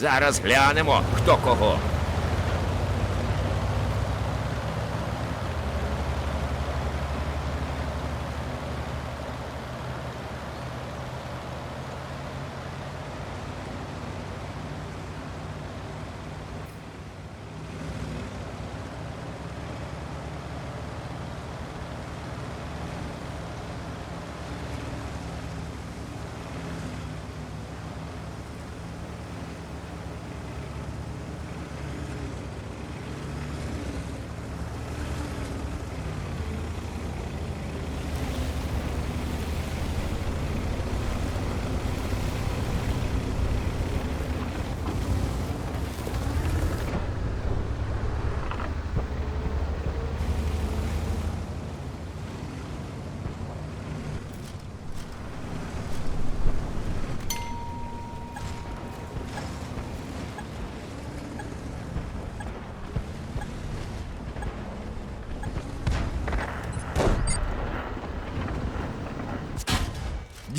Зараз глянемо, хто кого.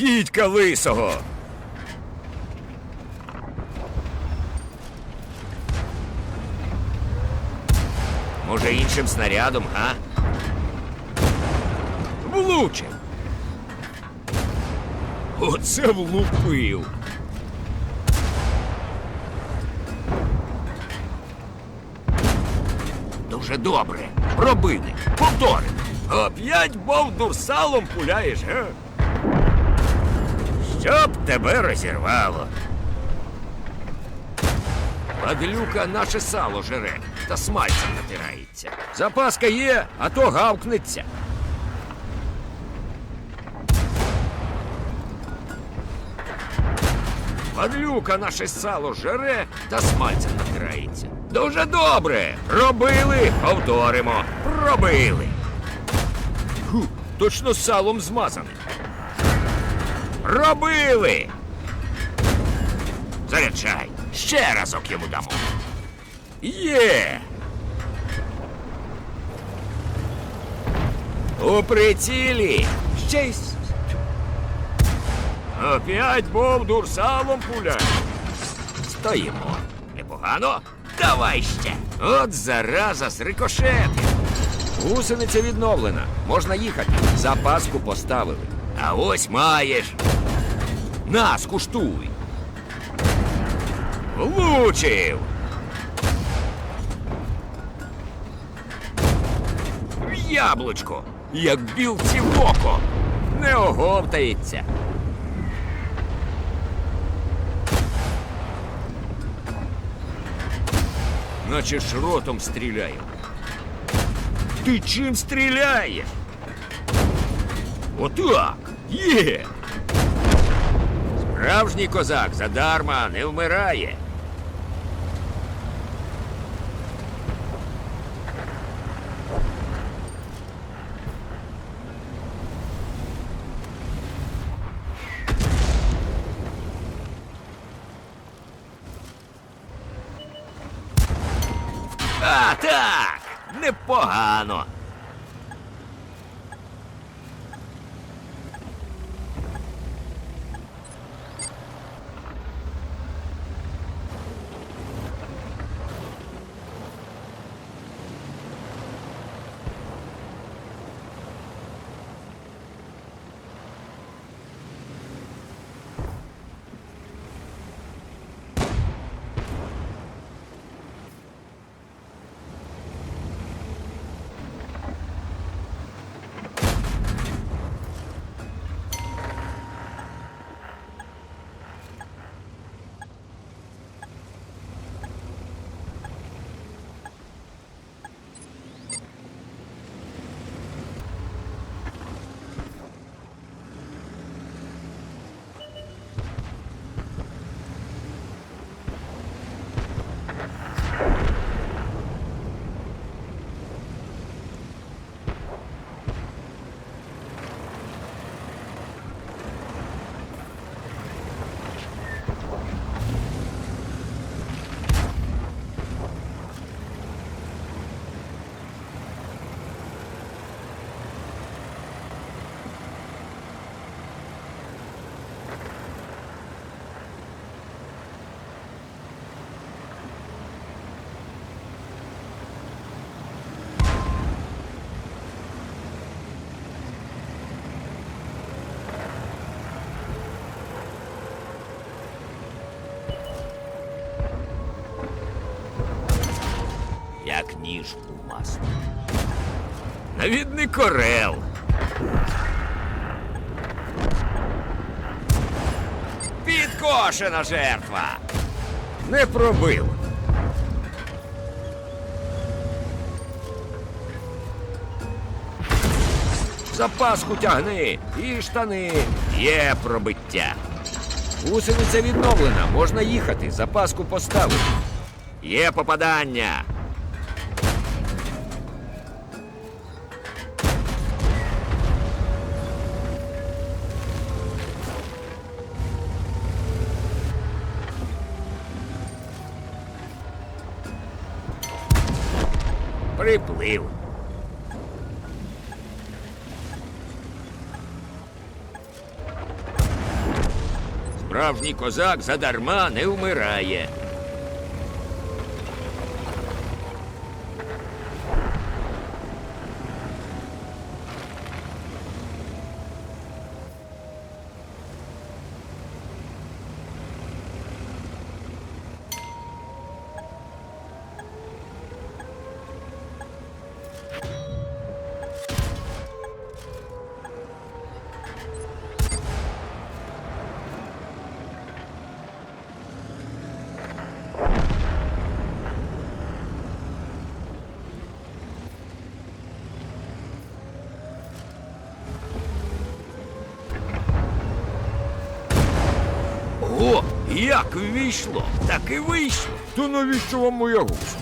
Дідька лисого. Може, іншим снарядом, а? Влучив. Оце влупив. Дуже добре. Пробили. Повтори. Оп'ять бовдурсалом пуляєш, га? Щоб тебе розірвало. Падлюка наше сало жере та смальцем натирається. Запаска є, а то гавкнеться. Падлюка наше сало жере та смальцем натирається. Дуже добре. Робили, повторимо. Робили. Ху, точно салом змазане. Робили! Заряджай! Ще разок йому дамо. Є! У прицілі! Ще й... Опять бовдур салом пуляє. Стоїмо. Непогано? Давай ще. От зараза з рикошетом. Гусениця відновлена. Можна їхати. Запаску поставили. А ось маєш. На, скуштуй. Влучив. Яблучко, як білці в око. Не оговтається. Наче ж ротом стріляє. Ти чим стріляєш? Отак. Є. Справжній козак задарма не вмирає. А! Непогано. У масло. Навідник орел. Підкошена жертва. Не пробив. Запаску тягни і штани. Є пробиття. Гусениця відновлена, можна їхати, запаску поставити. Є попадання. Приплив. Справжній козак задарма не вмирає. Як ввійшло, так і вийшло. То навіщо вам моя гусь?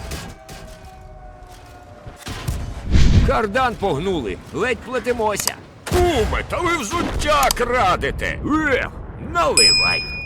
Кардан погнули, ледь платимося. Куме, та ви взуття крадете. Ех, наливай.